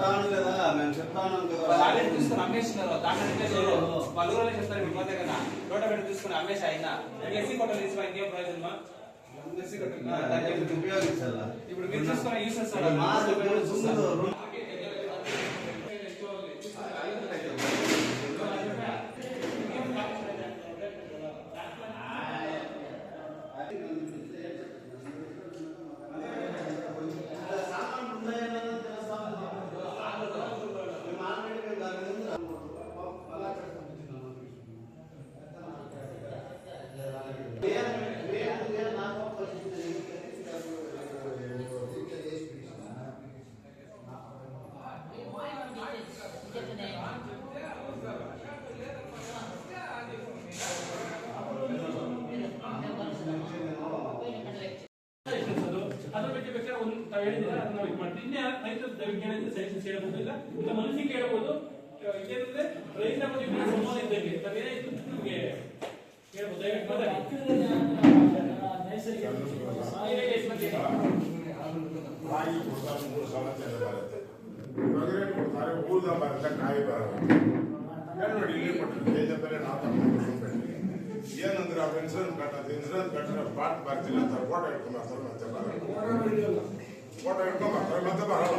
చెప్తాను కదా మేము చెప్తాను కదా. వాళ్ళని తీసుకుని అమ్మేసినారు దాంట్లో అమ్మేసారు వాళ్ళు ఊరలో చెప్తారు మీ మధ్య కదా. నోట పెట్టి తీసుకుని అమ్మేసి అయినా. ఎస్సీ కొట్ట తీసుకుని ఇంకేం ప్రయోజనమా? ఉపయోగించాలా? ఇప్పుడు మీరు చూసుకున్న యూసెస్ ಮನಸ್ಸಿಗೆ ಕೇಳಬಹುದು ಏನಂದ್ರೆ ರೈತ ಬಗ್ಗೆ ಸಂಬಂಧ ಇದ್ದಂಗೆ. ತಾವೇನೇ ನಿಮಗೆ ಹೇಳ್ಬೋದು. ದಯವಿಟ್ಟು ಕೊಡ್ತಾರೆ ಊರ್ದ ಬರುತ್ತೆ ಕಾಯಿ ಏನ್ ನೋಡಿ ಇಲ್ಲಿ ಕೊಟ್ಟರು ಬೆಲೆ ನಾವು ತಗೊಂಡು ಏನಂದ್ರೆ ಅವ್ರು ಇನ್ಸೂರೆನ್ಸ್ ಕಟ್ಟೋದು ಇನ್ಸೂರೆನ್ಸ್ ಕಟ್ಟಿದ್ರೆ ಪಾಟ್ ಬರ್ತಿಲ್ಲ ಅಂತ ಫೋಟೋ ಬರಲ್ಲ ಫೋಟೋ ಮತ್ತೆ ಬರಲ್ಲ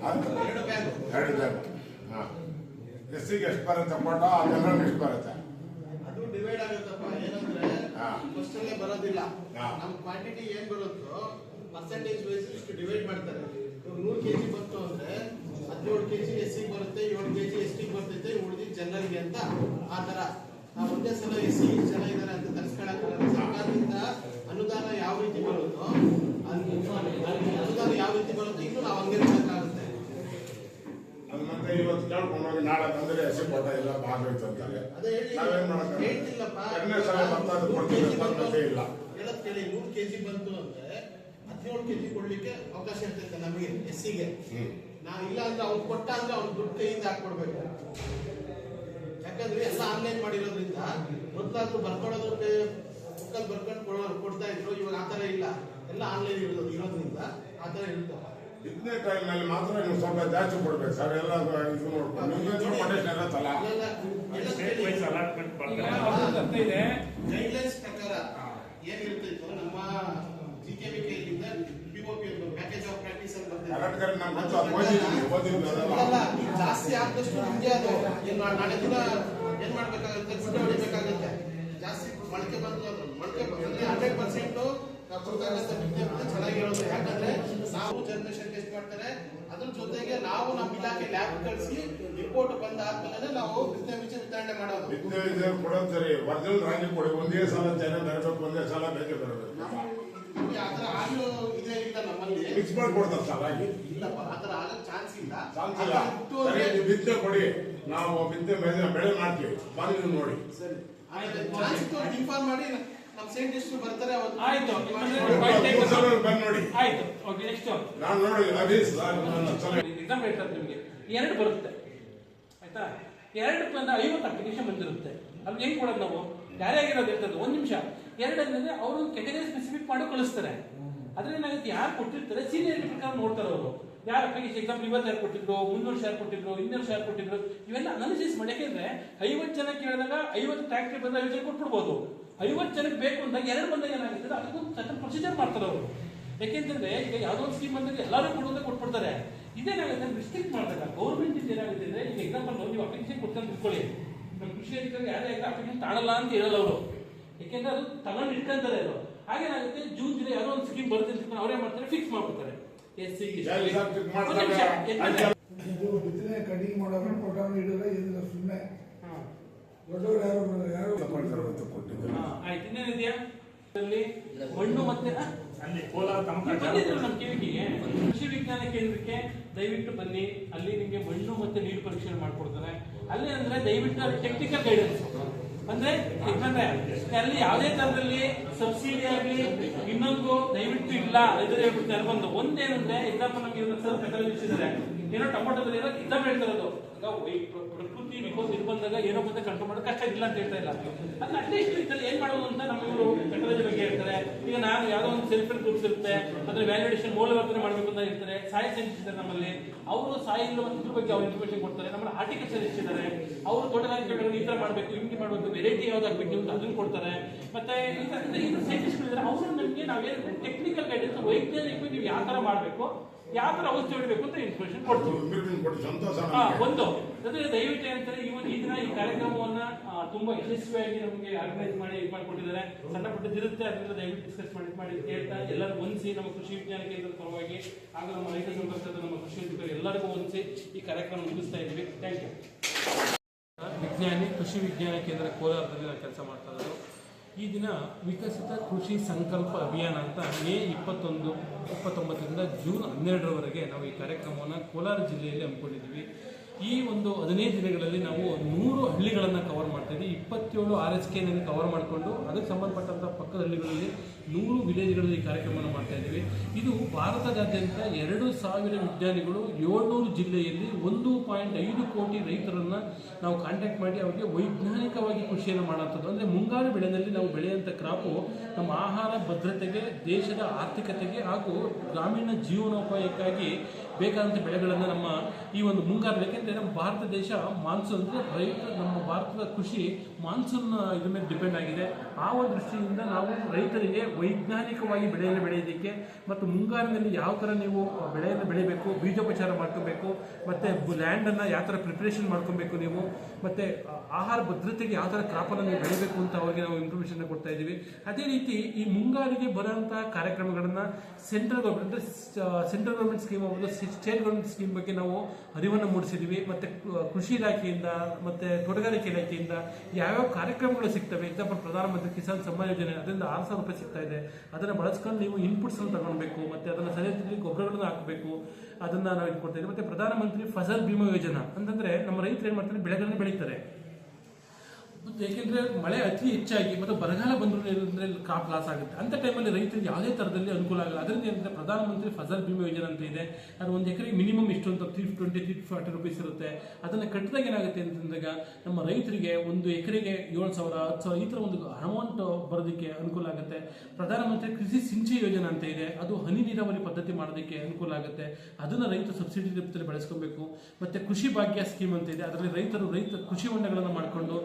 ಎರಡು ಬ್ಯಾಂಕ್ ಹಾಂ ಎಸ್ಸಿಗೆ ಎಷ್ಟು ಬರುತ್ತೆ ಫೋಟೋ ಅದೆಲ್ಲ ಎಷ್ಟು ಬರುತ್ತೆ ಅದು ಡಿವೈಡ್ ಆಗುತ್ತಪ್ಪ ಏನಂದ್ರೆ ಫಸ್ಟಲ್ಲೇ ಫಸ್ಟ್ ಬರೋದಿಲ್ಲ ನಮ್ಮ ನಮ್ ಕ್ವಾಂಟಿಟಿ ಏನು ಬರುತ್ತೋ ಪರ್ಸೆಂಟೇಜ್ ವೈಸ್ ಇಷ್ಟು ಡಿವೈಡ್ ಮಾಡ್ತಾರೆ ನೂರು ಕೆ ಜಿ ಬಂತು ಅಂದ್ರೆ ಹದಿನೇಳು ಕೆಜಿ ಎಸ್ ಸಿ ಬರುತ್ತೆ ಏಳು ಕೆ ಜಿ ಎಸ್ ಟಿ ಬರ್ತೈತೆ ಉಳಿದಿದ್ದು ಜನರಿಗೆ ಅಂತ ಆ ತರ ನಾವು ಒಂದೇ ಸಲ ಎಸ್ ಸಿ ಜನ ಅಂತ ತರ್ಸ್ಕೊಳಕ್ಕಾಗಲ್ಲ ಸರ್ಕಾರದಿಂದ ಅನುದಾನ ಯಾವ ರೀತಿ ಬರುತ್ತೋ ಅನ್- ಅನುದಾನ ಯಾವ ರೀತಿ ಬರುತ್ತೋ ಇನ್ನು ನಾವು ಹಂಗೆ ಮತ್ತೆ ಇವತ್ತು ಕೇಳ್ಕೊಂಡು ಹೋಗಿ ನಾಳೆ ಬಂದರೆ ಎಸ್ಸಿ ಫೋಟೋ ಇಲ್ಲ ಭಾಗವಹಿತು ಅಂತಾರೆ ನಾವೇನ್ ಎರಡನೇ ಸಲ ಬರ್ತಾ ಕೊಡ್ತೀವಿ ಮತ್ತೆ ಇಲ್ಲ. ಹೇಳದ್ ಕೇಳಿ ನೂರು ಕೆಜಿ ಬಂತು ಅಂದ್ರೆ ಹದಿನೇಳು ಕೆಜಿ ಕೊಡ್ಲಿಕ್ಕೆ ಅವಕಾಶ ಇರ್ತೈತೆ ನಮಗೆ ಎಸ್ಸಿಗೆ. ಹ್ಮ್. ನಾವು ಇಲ್ಲ ಅಂದ್ರೆ ಅವ್ನು ಕೊಟ್ಟ ಅಂದ್ರೆ ಅವ್ನು ದುಡ್ಡು ಕೈಯಿಂದ ಹಾಕ್ಕೊಡ್ಬೇಕು. ಯಾಕಂದ್ರೆ ಎಲ್ಲ ಆನ್ಲೈನ್ ಮಾಡಿರೋದ್ರಿಂದ ಮೊದ್ಲಾದ್ರು ಬರ್ಕೊಡೋದು ಬುಕ್ಕಲ್ಲಿ ಬರ್ಕೊಂಡು ಕೊಡೋ ಕೊಡ್ತಾ ಇದ್ರು ಇವಾಗ ಆತರ ಇಲ್ಲ ಎಲ್ಲ ಆನ್ಲೈನ್ ಇರೋದು ಇರೋದ್ರಿಂದ ಆತರ ಇರ್ತವೆ ಇದನ್ನೇ ಟೈಮ್ನಲ್ಲಿ ಮಾತ್ರ ನೀವು ಸ್ವಲ್ಪ ಜಾಸ್ತಿ ಕೊಡ್ಬೇಕು ಸರ್. ಎಲ್ಲ ಇದು ನೋಡ್ಕೊಂಡು ನಿಮ್ಗೆ ಕೊಟೇಶನ್ ಇರುತ್ತಲ್ಲ ಅಲ್ಲೆಲ್ಲ ಎಲ್ಲ ಕೇಳಿ. ಈಗ ಅವ್ರದ್ದು ಅರ್ಥ ಇದೆ. ಗೈಡ್ಲೈನ್ಸ್ ಪ್ರಕಾರ ಏನಿರ್ತಿತ್ತು ನಮ್ಮ G K V ಕೆಯಿಂದ P O P package of practice ಅಂತ ಬರ್ತಿದೆ. ಕರೆಕ್ಟ್ ಗೊತ್ತು ಅದು ಜಾಸ್ತಿ ಆದಷ್ಟು ನಿಮ್ಗೆ ಅದು ಏನ್ ಮಾ- ನಾಳೆ ದಿನ ಏನ್ ಮಾಡ್ಬೇಕಾಗುತ್ತೆ? ಗುಡ್ಡೆ ಹೊಡಿಬೇಕಾಗುತ್ತೆ. ಜಾಸ್ತಿ ಮೊಳಕೆ ಬಂದು ಅದು ಮೊಳಕೆ ಬಂದ್ರೆ ಹಂಡ್ರೆಡ್ ಪರ್ಸೆಂಟ್ ಚೆನ್ನಾಗಿರೋದು ಯಾಕಂದ್ರೆ ನಾವು ಜನರೇಷನ್ ಟೆಸ್ಟ್ ಮಾಡ್ತಾರೆ. ಅದ್ರ ಜೊತೆಗೆ ನಾವು ನಮ್ಮ ಇಲಾಖೆ ಲ್ಯಾಬ್ ಕಳಿಸಿ ರಿಪೋರ್ಟ್ ಬಂದ ಆದ್ಮೇಲೆ ನಾವು ಬಿತ್ತನೆ ಬೀಜ ವಿತರಣೆ ಮಾಡೋದು. ಇದೆ ಕೊಡೋದು ಸರಿ. ಒರಿಜಿನಲ್ ರಾಗಿ ಕೊಡಿ. ಒಂದೇ ಸಲ ಜನ ಬರಬೇಕು ಒಂದೇ ಸಲ ಬೇಕೇ ಬರಬೇಕು ಆತರ ಆಗೋ ಇದೇ ಇಲ್ಲ ನಮ್ಮಲ್ಲಿ. ಮಿಕ್ಸ್ ಮಾಡಿ ಕೊಡ್ತಾರೆ ಸರ್ ರಾಗಿ ಇಲ್ಲಪ್ಪ ಆತರ ಆಗಕ್ ಚಾನ್ಸ್ ಇಲ್ಲ. ಚಾನ್ಸ್ ಇಲ್ಲ. ಆತರ ಇತ್ತು ಸರಿ ಅಂದ್ರೆ- ನೀವು ಬಿತ್ತೆ ಕೊಡಿ. ನಾವು ಬಿತ್ತೆ ಬೆಳೆ ಮಾಡ್ತೀವಿ. ಬಂದು ನೋಡಿ. ಸರಿ. ಚಾನ್ಸ್ ಇತ್ತು ಇನ್ಫಾರ್ಮ್ ಮಾಡಿ. ಬರ್ತಾರೆ ಆಯ್ತು. ಮೂರು ಸಲ ಬಂದು ನೋಡಿ. ಆಯ್ತು ಓಕೆ ನೆಕ್ಸ್ಟ್ ನಾನು ನೋಡಿ ಅದೇ ಸರ್ ನನ್ನ ಎಕ್ಸಾಮ್ ಹೇಳ್ತಾರೆ ನಿಮಗೆ. ಎರಡು ಬರುತ್ತೆ. ಆಯ್ತಾ? ಎರಡು ಬಂದ ಐವತ್ತು ಅಪ್ಲಿಕೇಶನ್ ಬಂದಿರುತ್ತೆ. ಅಲ್ಲಿ ಹೆಂಗ್ ಕೊಡೋದು ನಾವು? ಯಾರೇ ಆಗಿರೋದು ಇರ್ತದೆ ಒಂದು ನಿಮಿಷ. ಎರಡು ಅಂದ್ರೆ ಅವರು ಕೆಟಗರಿ ಸ್ಪೆಸಿಫಿಕ್ ಮಾಡಿ ಕಳಿಸ್ತಾರೆ. ಅದ್ರಲ್ಲಿ ಏನಾಗುತ್ತೆ ಯಾರು ಕೊಟ್ಟಿರ್ತಾರೆ? ಸೀನಿಯರ್ ಪ್ರಕಾರ ನೋಡ್ತಾರೆ ಅವರು. ಯಾರು ಅಪ್ಲಿಕೇಶನ್ ಎಕ್ಸಾಂಪಲ್ ಇವತ್ತು ಯಾರು ಕೊಟ್ಟಿದ್ರು ಮುನ್ನೂರು ಶೇರ್ ಕೊಟ್ಟಿದ್ರು ಇನ್ನೂರು ಶೇರ್ ಕೊಟ್ಟಿದ್ರು ಇವೆಲ್ಲ ಅನಾಲಿಸಿಸ್ ಮಾಡಿ ಯಾಕೆಂದ್ರೆ ಐವತ್ತು ಜನ ಕೇಳಿದಾಗ ಐವತ್ತು ಟ್ಯಾಕ್ಟ್ರಿ ಬಂದ್ರೆ ಐವತ್ತು ಜನ ಕೊಟ್ಬಿಡ್ಬೋದು. ಐವತ್ತು ಜನಕ್ಕೆ ಬೇಕು ಅಂದಾಗ ಎರಡು ಬಂದಾಗ ಏನಾಗುತ್ತೆ ಅದಕ್ಕೂ ಸಟನ್ ಪ್ರೊಸೀಜರ್ ಮಾಡ್ತಾರೆ ಅವರು. ಯಾಕೆಂತಂದ್ರೆ ಈಗ ಯಾವುದೋ ಒಂದು ಸ್ಕೀಮ್ ಬಂದಾಗ ಎಲ್ಲರೂ ಕೊಡುವಂತ ಕೊಟ್ಬಿಡ್ತಾರೆ. ಇದೇನಾಗುತ್ತೆ? ರಿಸ್ಟ್ರಿಕ್ಟ್ ಮಾಡಿದಾಗ ಗೌರ್ಮೆಂಟ್ ಇಂದ ಏನಾಗುತ್ತೆ ಅಂದ್ರೆ ಈಗ ಎಕ್ಸಾಂಪಲ್ ನೀವು ಅಪ್ಲಿಕೇಶನ್ ಕೊಡ್ತಾರೆ ಇಟ್ಕೊಳ್ಳಿ ನಮ್ಮ ಕೃಷಿ ಅಧಿಕಾರಿ ಯಾರೇ ಇಲ್ಲ ಅಪ್ಲಿಕೇಶನ್ ತಾಳಲ್ಲ ಅಂತ ಹೇಳಲ್ಲ ಅವರು. ಯಾಕೆಂದ್ರೆ ಅದು ತಗೊಂಡು ಇಟ್ಕೊಂತಾರೆ ಅದು. ಹಾಗೇನಾಗುತ್ತೆ ಜೂನ್ ಜುಲೈ ಯಾವ್ದೋ ಒಂದು ಸ್ಕೀಮ್ ಬರುತ್ತೆ ಅಂತ ಅವ್ರೇ ಮಾಡ್ತಾರೆ ಫಿಕ್ಸ್ ಮಾಡ್ಬಿಡ್ತಾರೆ. ಎಸ್ ಸಿ ಬಿತ್ತನೆ ಕಟಿಂಗ್ ಮಾಡೋರು ಹಿಡಿದ್ರೆ ಏನಿಲ್ಲ ಸುಮ್ಮನೆ ದೊಡ್ಡವರು ಯಾರು ಯಾರು ಆಯ್ತು. ಇನ್ನೇನಿದೆಯಾ? ಅಲ್ಲಿ ಮಣ್ಣು ಮತ್ತೆ ಅಲ್ಲಿ ಕೋಲಾರ ಬಂದಿದ್ರು ನಮ್ಮ ಕಿವಿಗೆ? ಕೃಷಿ ವಿಜ್ಞಾನ ಕೇಂದ್ರಕ್ಕೆ ದಯವಿಟ್ಟು ಬನ್ನಿ. ಅಲ್ಲಿ ನಿಮಗೆ ಮಣ್ಣು ಮತ್ತೆ ನೀರು ಪರೀಕ್ಷೆ ಮಾಡ್ಕೊಡ್ತಾರೆ. ಅಲ್ಲಿ ಅಂದ್ರೆ ದಯವಿಟ್ಟು ಟೆಕ್ನಿಕಲ್ ಗೈಡೆನ್ಸ್ ಅಂದ್ರೆ ಯಾಕಂದ್ರೆ ಅಲ್ಲಿ ಯಾವುದೇ ತರದಲ್ಲಿ ಸಬ್ಸಿಡಿ ಆಗಲಿ ಇನ್ನೊಂದು ದಯವಿಟ್ಟು ಇಲ್ಲ. ರೈತರು ಹೇಳ್ಬಿಡ್ತಾರೆ ಬಂದು ಒಂದೇನಂದ್ರೆ ಎಕ್ಸಾಂಪಲ್ ನಮಗೆ ಸರ್ ಏನೋ ಟೊಮೊಟೊದಲ್ಲಿ ಏನೋ ಇದ್ದ ಪ್ರಕೃತಿ ವಿಕೋಪ ಹೋಗಿ ಬಂದಾಗ ಏನೋ ಬಂದ ಕಂಟ್ರೋಲ್ ಮಾಡೋದು ಕಷ್ಟ ಇಲ್ಲ ಅಂತ ಹೇಳ್ತಾ ಇಲ್ಲ. ಅಲ್ಲ ಅಟ್ಲೀಸ್ಟ್ ಇದ್ದಲ್ಲಿ ಏನ್ ಮಾಡೋದು ಅಂತ ನಮ್ಮ ಇವರು ಟೆಕ್ನಾಲಜಿ ಬಗ್ಗೆ ಹೇಳ್ತಾರೆ. ಈಗ ನಾನು ಯಾವ್ದೋ ಒಂದು ಸೆಲ್ಫ್ ಹೆಲ್ಪ್ ಗ್ರೂಪ್ಸ್ ಇರುತ್ತೆ ಅದ್ರ ವ್ಯಾಲ್ಯೂಡೇಷನ್ ಮೌಲ್ಯವರ್ಧನೆ ಮಾಡಬೇಕು ಅಂತ ಇರ್ತಾರೆ ಸಾಯಿ ಸೈನ್ಸ್ ಇದ್ದಾರೆ ನಮ್ಮಲ್ಲಿ. ಅವರು ಸಾಯಿಲ್ ಇದ್ರ ಬಗ್ಗೆ ಅವ್ರು ಇನ್ಫಾರ್ಮೇಶನ್ ಕೊಡ್ತಾರೆ. ನಮ್ಮ ಆರ್ಟಿಕಲ್ಚರ್ ಇದ್ದಾರೆ. ಅವರು ತೋಟಗಾರಿಕೆ ಈ ತರ ಮಾಡಬೇಕು ಹಿಂಗೆ ಮಾಡಬೇಕು ವೆರೈಟಿ ಯಾವ್ದಾಗಬೇಕು ಅಂತ ಅದನ್ನು ಕೊಡ್ತಾರೆ. ಮತ್ತೆ ಇದು ಸೈಂಟಿಸ್ಟ್ ಇದ್ದಾರೆ ಅವರು ನಮಗೆ ನಾವೇನು ಟೆಕ್ನಿಕಲ್ ಗೈಡೆನ್ಸ್ ವೈಜ್ಞಾನಿಕ ನೀವು ಯಾವ ತರ ಮಾಡಬೇಕು ಯಾವ ತರ ಔಷಧಿ ಹೊಡಿಬೇಕು ಅಂತ ಕೊಡ್ತೀವಿ. ಸಂತೋಷ ನಮ್ಗೆ. ಒಂದು. ಅದೇ ದಯವಿಟ್ಟು ಹೇಳ್ತಾರೆ ಒಂದು ಈ ದಿನ ಈ ಕಾರ್ಯಕ್ರಮವನ್ನ ತುಂಬಾ ಯಶಸ್ವಿಯಾಗಿ ನಮಗೆ ಆರ್ಗನೈಸ್ ಮಾಡಿ ಇದು ಮಾಡಿಕೊಟ್ಟಿದ್ದಾರೆ. ಸಣ್ಣ ಪುಟ್ಟದಿರುತ್ತೆ ಅದರಿಂದ ದಯವಿಟ್ಟು ಡಿಸ್ಕಸ್ ಮಾಡಿ ಮಾಡಿ ಹೇಳ್ತಾ ಎಲ್ಲರೂ ಒಂದಿಸಿ ನಮ್ಮ ಕೃಷಿ ವಿಜ್ಞಾನ ಕೇಂದ್ರದ ಪರವಾಗಿ ಹಾಗೂ ನಮ್ಮ ರೈತ ಸಂಪರ್ಕದ ನಮ್ಮ ಕೃಷಿ ಅಧಿಕಾರಿ ಎಲ್ಲರಿಗೂ ಒಂದಿಸಿ ಈ ಕಾರ್ಯಕ್ರಮ ಮುಗಿಸ್ತಾ ಇದ್ವಿ ಥ್ಯಾಂಕ್ ಯು ವಿಜ್ಞಾನಿ, ಕೃಷಿ ವಿಜ್ಞಾನ ಕೇಂದ್ರ ಕೋಲಾರದಲ್ಲಿ ಕೆಲಸ ಮಾಡ್ತಾ ಇರೋದು. ಈ ದಿನ ವಿಕಸಿತ ಕೃಷಿ ಸಂಕಲ್ಪ ಅಭಿಯಾನ ಅಂತ ಮೇ ಇಪ್ಪತ್ತೊಂದು, ಇಪ್ಪತ್ತೊಂಬತ್ತರಿಂದ ಜೂನ್ ಹನ್ನೆರಡರವರೆಗೆ ನಾವು ಈ ಕಾರ್ಯಕ್ರಮವನ್ನು ಕೋಲಾರ ಜಿಲ್ಲೆಯಲ್ಲಿ ಹಮ್ಮಿಕೊಂಡಿದ್ದೀವಿ. ಈ ಒಂದು ಹದಿನೈದು ದಿನಗಳಲ್ಲಿ ನಾವು ನೂರು ಹಳ್ಳಿಗಳನ್ನು ಕವರ್ ಮಾಡ್ತೀವಿ ಇಪ್ಪತ್ತೇಳು ಆರ್ ಎಸ್ ಕೆನಲ್ಲಿ ಕವರ್ ಮಾಡಿಕೊಂಡು ಅದಕ್ಕೆ ಸಂಬಂಧಪಟ್ಟಂಥ ಪಕ್ಕದ ಹಳ್ಳಿಗಳಲ್ಲಿ ನೂರು ವಿಲೇಜ್ಗಳಲ್ಲಿ ಈ ಕಾರ್ಯಕ್ರಮವನ್ನು ಮಾಡ್ತಾ ಇದ್ದೀವಿ. ಇದು ಭಾರತದಾದ್ಯಂತ ಎರಡು ಸಾವಿರ ವಿಜ್ಞಾನಿಗಳು ಏಳ್ನೂರು ಜಿಲ್ಲೆಯಲ್ಲಿ ಒಂದು ಪಾಯಿಂಟ್ ಐದು ಕೋಟಿ ರೈತರನ್ನು ನಾವು ಕಾಂಟ್ಯಾಕ್ಟ್ ಮಾಡಿ ಅವರಿಗೆ ವೈಜ್ಞಾನಿಕವಾಗಿ ಕೃಷಿಯನ್ನು ಮಾಡುವಂಥದ್ದು ಅಂದರೆ ಮುಂಗಾರು ಬೆಳೆಯಲ್ಲಿ ನಾವು ಬೆಳೆಯುವಂಥ ಕ್ರಾಪು ನಮ್ಮ ಆಹಾರ ಭದ್ರತೆಗೆ, ದೇಶದ ಆರ್ಥಿಕತೆಗೆ ಹಾಗೂ ಗ್ರಾಮೀಣ ಜೀವನೋಪಾಯಕ್ಕಾಗಿ ಬೇಕಾದಂಥ ಬೆಳೆಗಳನ್ನು ನಮ್ಮ ಈ ಒಂದು ಮುಂಗಾರು ಯಾಕೆಂದರೆ ನಮ್ಮ ಭಾರತ ದೇಶ ಮಾನ್ಸೂನ್ ರೈತ, ನಮ್ಮ ಭಾರತದ ಕೃಷಿ ಮಾನ್ಸೂನ್ ಇದ್ರ ಮೇಲೆ ಡಿಪೆಂಡ್ ಆಗಿದೆ. ಆ ಒಂದು ದೃಷ್ಟಿಯಿಂದ ನಾವು ರೈತರಿಗೆ ವೈಜ್ಞಾನಿಕವಾಗಿ ಬೆಳೆಯನ್ನು ಬೆಳೆಯೋದಕ್ಕೆ ಮತ್ತು ಮುಂಗಾರಿನಲ್ಲಿ ಯಾವ ಥರ ನೀವು ಬೆಳೆಯನ್ನು ಬೆಳಿಬೇಕು, ಬೀಜೋಪಚಾರ ಮಾಡ್ಕೋಬೇಕು, ಮತ್ತು ಲ್ಯಾಂಡನ್ನು ಯಾವ ಥರ ಪ್ರಿಪ್ರೇಷನ್ ಮಾಡ್ಕೊಬೇಕು ನೀವು, ಮತ್ತು ಆಹಾರ ಭದ್ರತೆಗೆ ಯಾವ ಥರ ಕ್ರಾಪನ್ನು ನೀವು ಬೆಳಿಬೇಕು ಅಂತ ಅವರಿಗೆ ನಾವು ಇನ್ಫಾರ್ಮೇಷನ್ ಕೊಡ್ತಾ ಇದ್ದೀವಿ. ಅದೇ ರೀತಿ ಈ ಮುಂಗಾರಿಗೆ ಬರೋಂಥ ಕಾರ್ಯಕ್ರಮಗಳನ್ನು ಸೆಂಟ್ರಲ್ ಗೌರ್ಮೆಂಟ್ ಅಂದರೆ ಸೆಂಟ್ರಲ್ ಗೌರ್ಮೆಂಟ್ ಸ್ಕೀಮ್ ಆಗ್ಬೋದು ಸ್ಟೇಟ್ ಗೌರ್ಮೆಂಟ್ ಸ್ಕೀಮ್ ಬಗ್ಗೆ ನಾವು ಅರಿವನ್ನು ಮೂಡಿಸಿದ್ದೀವಿ. ಮತ್ತು ಕೃಷಿ ಇಲಾಖೆಯಿಂದ ಮತ್ತು ತೋಟಗಾರಿಕೆ ಇಲಾಖೆಯಿಂದ ಯಾವ್ಯಾವ ಕಾರ್ಯಕ್ರಮಗಳು ಸಿಗ್ತವೆ ಎಕ್ಸಾಂಪಲ್ ಪ್ರಧಾನಮಂತ್ರಿ ಕಿಸಾನ್ ಸಮ್ಮಾನ್ ಯೋಜನೆ, ಅದರಿಂದ ಆರು ಸಾವಿರ ರೂಪಾಯಿ ಸಿಗ್ತಾ ಇದೆ. ಅದನ್ನು ಬಳಸ್ಕೊಂಡು ನೀವು ಇನ್ಪುಟ್ಸ್ ಅನ್ನು ತಗೊಳ್ಬೇಕು, ಮತ್ತು ಅದನ್ನು ಸರಿಯಾದ ಗೊಬ್ಬರಗಳನ್ನು ಹಾಕಬೇಕು, ಅದನ್ನ ನಾವು ಇದು ಕೊಡ್ತಾ ಇದ್ದೀವಿ ಮತ್ತು ಪ್ರಧಾನಮಂತ್ರಿ ಫಸಲ್ ಬಿಮಾ ಯೋಜನಾ, ಅಂತಂದ್ರೆ ನಮ್ಮ ರೈತರು ಏನು ಮಾಡ್ತಾರೆ, ಬೆಳೆಗಳನ್ನು ಬೆಳೀತಾರೆ. ಮತ್ತು ಮಳೆ ಅತಿ ಹೆಚ್ಚಾಗಿ ಮತ್ತು ಬರಗಾಲ ಬಂದರೂ ಏನಂದರೆ ಕ್ರಾಪ್ ಲಾಸ್ ಆಗುತ್ತೆ. ಅಂತ ಟೈಮಲ್ಲಿ ರೈತರಿಗೆ ಯಾವುದೇ ಥರದಲ್ಲಿ ಅನುಕೂಲ ಆಗಲ್ಲ. ಅದರಿಂದ ಏನಂದರೆ ಪ್ರಧಾನಮಂತ್ರಿ ಫಸಲ್ ಬಿಮಾ ಯೋಜನೆ ಅಂತ ಇದೆ. ಅದು ಒಂದು ಎಕರೆಗೆ ಮಿನಿಮಮ್ ಇಷ್ಟು ಅಂತ three twenty three forty rupees ಇರುತ್ತೆ. ಅದನ್ನು ಕಟ್ಟಿದಾಗ ಏನಾಗುತ್ತೆ ಅಂತಂದಾಗ ನಮ್ಮ ರೈತರಿಗೆ ಒಂದು ಎಕರೆಗೆ ಏಳು ಸಾವಿರ, ಹತ್ತು ಸಾವಿರ ಈ ಥರ ಒಂದು ಅಮೌಂಟ್ ಬರೋದಕ್ಕೆ ಅನುಕೂಲ ಆಗುತ್ತೆ. ಪ್ರಧಾನಮಂತ್ರಿ ಕೃಷಿ ಸಿಂಚಿ ಯೋಜನೆ ಅಂತ ಇದೆ. ಅದು ಹನಿ ನೀರಾವರಿ ಪದ್ಧತಿ ಮಾಡೋದಕ್ಕೆ ಅನುಕೂಲ ಆಗುತ್ತೆ. ಅದನ್ನು ರೈತ ಸಬ್ಸಿಡಿ ರೂಪದಲ್ಲಿ ಬಳಸ್ಕೊಬೇಕು. ಮತ್ತು ಕೃಷಿ ಭಾಗ್ಯ ಸ್ಕೀಮ್ ಅಂತ ಇದೆ. ಅದರಲ್ಲಿ ರೈತರು ರೈತ ಕೃಷಿ ಹೊಂಡಗಳನ್ನು ಮಾಡಿಕೊಂಡು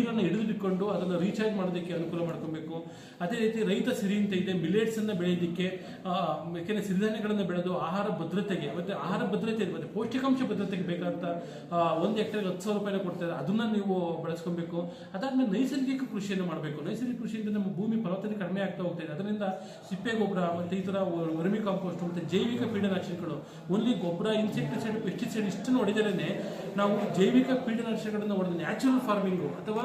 ನೀರನ್ನು ಹಿಡಿದಿಟ್ಕೊಂಡು ಅದನ್ನು ರೀಚಾರ್ಜ್ ಮಾಡೋದಕ್ಕೆ ಅನುಕೂಲ ಮಾಡ್ಕೊಬೇಕು. ಅದೇ ರೀತಿ ರೈತ ಸಿರಿ ಅಂತ ಇದೆ ಮಿಲೆಟ್ಸ್ ಅನ್ನ ಬೆಳೆಯೋದಕ್ಕೆ ಯಾಕೆಂದರೆ ಸಿರಿಧಾನ್ಯಗಳನ್ನು ಬೆಳೆದು ಆಹಾರ ಭದ್ರತೆಗೆ ಮತ್ತೆ ಆಹಾರ ಭದ್ರತೆ ಮತ್ತು ಪೌಷ್ಟಿಕಾಂಶ ಭದ್ರತೆಗೆ ಬೇಕಾದಂತ ಆ, ಒಂದು ಎಕರೆಗೆ ಹತ್ತು ಸಾವಿರ ರೂಪಾಯಿನ ಕೊಡ್ತಾರೆ ಅದನ್ನ ನೀವು ಬಳಸ್ಕೊಬೇಕು. ಅದಾದ್ಮೇಲೆ ನೈಸರ್ಗಿಕ ಕೃಷಿಯನ್ನು ಮಾಡಬೇಕು. ನೈಸರ್ಗಿಕ ಕೃಷಿಯಿಂದ ನಮ್ಮ ಭೂಮಿ ಫಲವತ್ತತೆ ಕಡಿಮೆ ಆಗ್ತಾ ಹೋಗ್ತಾ ಇದೆ. ಅದರಿಂದ ಸಿಪ್ಪೆ ಗೊಬ್ಬರ ಮತ್ತೆ ಈ ತರ ವರ್ಮಿ ಕಾಂಪೋಸ್ಟ್ ಮತ್ತೆ ಜೈವಿಕ ಕೀಟನಾಶಕಗಳು ಓನ್ಲಿ ಗೊಬ್ಬರ ಇನ್ಸೆಕ್ಟಿಸೈಡ್ ಪೆಸ್ಟಿಸೈಡ್ ಇಷ್ಟನ್ನು ಹೊಡೆದರೇನೆ ನಾವು ಜೈವಿಕ ಕೀಟನಾಶಕಗಳನ್ನು ಹೊಡೆದು ನ್ಯಾಚುರಲ್ ಫಾರ್ಮಿಂಗು ಅಥವಾ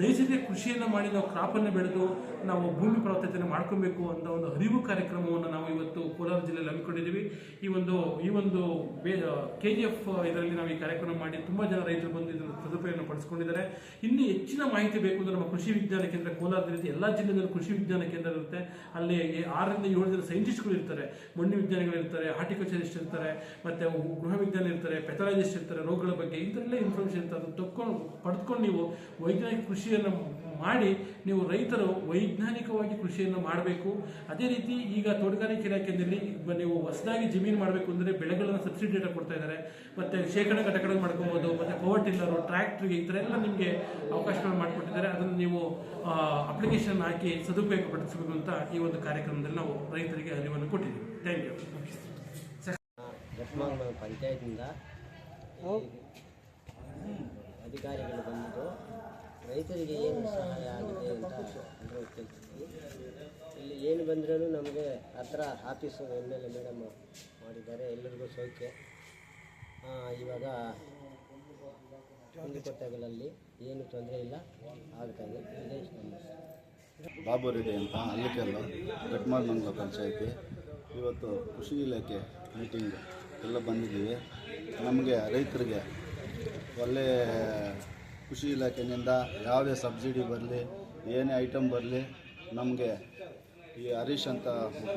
ನೈಸರ್ಗಿಕ ಕೃಷಿಯನ್ನು ಮಾಡಿ ನಾವು ಕ್ರಾಪನ್ನು ಬೆಳೆದು ನಾವು ಭೂಮಿ ಫಲವತ್ತತೆಯನ್ನು ಮಾಡ್ಕೊಬೇಕು ಅಂತ ಒಂದು ಅರಿವು ಕಾರ್ಯಕ್ರಮವನ್ನು ನಾವು ಇವತ್ತು ಕೋಲಾರ ಜಿಲ್ಲೆಯಲ್ಲಿ ಹಮ್ಮಿಕೊಂಡಿದ್ದೀವಿ. ಈ ಒಂದು ಈ ಒಂದು ಕೆ ಜಿ ಎಫ್ ಇದರಲ್ಲಿ ನಾವು ಈ ಕಾರ್ಯಕ್ರಮ ಮಾಡಿ ತುಂಬ ಜನ ರೈತರು ಬಂದು ಇದರ ಸದುಪಯೋಗ ಪಡಿಸ್ಕೊಂಡಿದ್ದಾರೆ. ಇನ್ನು ಹೆಚ್ಚಿನ ಮಾಹಿತಿ ಬೇಕು ಅಂದರೆ ನಮ್ಮ ಕೃಷಿ ವಿಜ್ಞಾನ ಕೇಂದ್ರ ಕೋಲಾರದಲ್ಲಿ ಎಲ್ಲ ಜಿಲ್ಲೆಗಳಲ್ಲಿ ಕೃಷಿ ವಿಜ್ಞಾನ ಕೇಂದ್ರ ಇರುತ್ತೆ. ಅಲ್ಲಿ ಆರರಿಂದ ಏಳು ಜನ ಸೈಂಟಿಸ್ಟ್ಗಳು ಇರ್ತಾರೆ. ಮಣ್ಣು ವಿಜ್ಞಾನಿಗಳು ಇರ್ತಾರೆ ಹಾರ್ಟಿಕಲ್ಚರಿಸ್ಟ್ ಇರ್ತಾರೆ, ಮತ್ತು ಗೃಹ ವಿಜ್ಞಾನ ಇರ್ತಾರೆ ಪೆಥಾಲಜಿಸ್ಟ್ ಇರ್ತಾರೆ, ರೋಗಗಳ ಬಗ್ಗೆ ಇದರಲ್ಲೇ ಇನ್ಫಾರ್ಮೇಷನ್ ಇರ್ತಾರೆ ಅದನ್ನು ತಕ್ಕೊಂಡು ಪಡೆದುಕೊಂಡು ನೀವು ವೈಜ್ಞಾನಿಕ ಕೃಷಿಯನ್ನು ಮಾಡಿ ನೀವು ರೈತರು ವೈಜ್ಞಾನಿಕವಾಗಿ ಕೃಷಿಯನ್ನು ಮಾಡಬೇಕು. ಅದೇ ರೀತಿ ಈಗ ತೋಟಗಾರಿಕೆ ಇಲಾಖೆಯಲ್ಲಿ ನೀವು ಹೊಸದಾಗಿ ಜಮೀನು ಮಾಡಬೇಕು ಅಂದರೆ ಬೆಳೆಗಳನ್ನು ಸಬ್ಸಿಡಿ ರೇಟ್ ಕೊಡ್ತಾ ಇದ್ದಾರೆ. ಮತ್ತು ಶೇಖರಣಾ ಘಟಕಗಳನ್ನು ಮಾಡ್ಕೊಬೋದು ಮತ್ತು ಪವರ್ ಟಿಲ್ಲರು ಟ್ರ್ಯಾಕ್ಟ್ರಿಗೆ ಈ ಥರ ಎಲ್ಲ ನಿಮಗೆ ಅವಕಾಶಗಳನ್ನು ಮಾಡಿಕೊಟ್ಟಿದ್ದಾರೆ. ಅದನ್ನು ನೀವು ಅಪ್ಲಿಕೇಶನ್ ಹಾಕಿ ಸದುಪಯೋಗ ಪಡಿಸಬೇಕು ಅಂತ ಈ ಒಂದು ಕಾರ್ಯಕ್ರಮದಲ್ಲಿ ನಾವು ರೈತರಿಗೆ ಅರಿವನ್ನು ಕೊಟ್ಟಿದ್ದೀವಿ. ಥ್ಯಾಂಕ್ ಯು ಪಂಚಾಯತಿಂದ ಅಧಿಕಾರಿಗಳು ಬಂದು ರೈತರಿಗೆ ಏನು ಸಹಾಯ ಆಗಿದೆ ಅಂತ ಅಂದರೆ ಕೇಳ್ತಿದ್ವಿ ಇಲ್ಲಿ ಏನು ಬಂದ್ರೂ ನಮಗೆ ಹತ್ರ office M L A madam ಮಾಡಿದ್ದಾರೆ ಎಲ್ಲರಿಗೂ ಸೌಖ್ಯ. ಇವಾಗ ಕೊಟ್ಟಗಳಲ್ಲಿ ಏನು ತೊಂದರೆ ಇಲ್ಲ. ಆಗ್ತಾ ಇದೆ. ಬಾಬು ರೆಡ್ಡಿ ಅಂತ ಅಲ್ಲಿಕೆಲ್ಲ ಪಂಚಾಯತಿ. ಇವತ್ತು ಕೃಷಿ ಇಲಾಖೆ ಮೀಟಿಂಗ್ ಎಲ್ಲ ಬಂದಿದ್ದೀವಿ. ನಮಗೆ ರೈತರಿಗೆ ಒಳ್ಳೆ ಕೃಷಿ ಇಲಾಖೆಯಿಂದ ಯಾವುದೇ ಸಬ್ಸಿಡಿ ಬರಲಿ, ಏನೇ ಐಟಮ್ ಬರಲಿ, ನಮಗೆ ಈ ಹರೀಶ್ ಅಂತ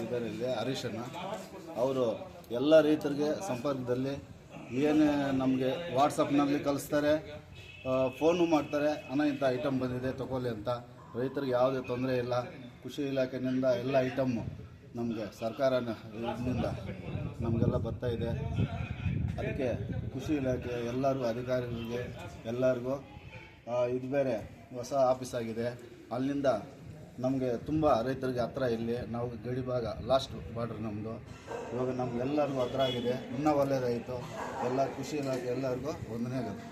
ಇದರಲ್ಲಿ ಹರೀಶನ ಅವರು ಎಲ್ಲ ರೈತರಿಗೆ ಸಂಪರ್ಕದಲ್ಲಿ ಏನೇ ನಮಗೆ ವಾಟ್ಸಪ್ನಲ್ಲಿ ಕಲಿಸ್ತಾರೆ ಫೋನು ಮಾಡ್ತಾರೆ, ಅಣ್ಣ, ಇಂಥ ಐಟಮ್ ಬಂದಿದೆ, ತಗೊಳ್ಳಿ ಅಂತ. ರೈತರಿಗೆ ಯಾವುದೇ ತೊಂದರೆ ಇಲ್ಲ. ಕೃಷಿ ಇಲಾಖೆಯಿಂದ ಎಲ್ಲ ಐಟಮ್ಮು ನಮಗೆ ಸರ್ಕಾರ ಇದರಿಂದ ನಮಗೆಲ್ಲ ಬರ್ತಾ ಇದೆ. ಅದಕ್ಕೆ ಕೃಷಿ ಇಲಾಖೆ ಎಲ್ಲರಿಗೂ ಅಧಿಕಾರಿಗಳಿಗೆ ಎಲ್ಲರಿಗೂ ಇದು ಬೇರೆ ಹೊಸ ಆಫೀಸ್ ಆಗಿದೆ. ಅಲ್ಲಿಂದ ನಮಗೆ ತುಂಬ ರೈತರಿಗೆ ಹತ್ರ ಇಲ್ಲಿ, ನಾವು ಗಡಿ ಭಾಗ ಲಾಸ್ಟ್ ಬಾರ್ಡ್ರ್ ನಮ್ಮದು ಇವಾಗ ನಮ್ಗೆಲ್ಲರಿಗೂ ಹತ್ರ ಆಗಿದೆ. ಇನ್ನೂ ಒಳ್ಳೆಯದಾಯಿತು ಎಲ್ಲ ಕೃಷಿ ಇಲಾಖೆ ಎಲ್ಲರಿಗೂ ವಂದನೆಗಳು.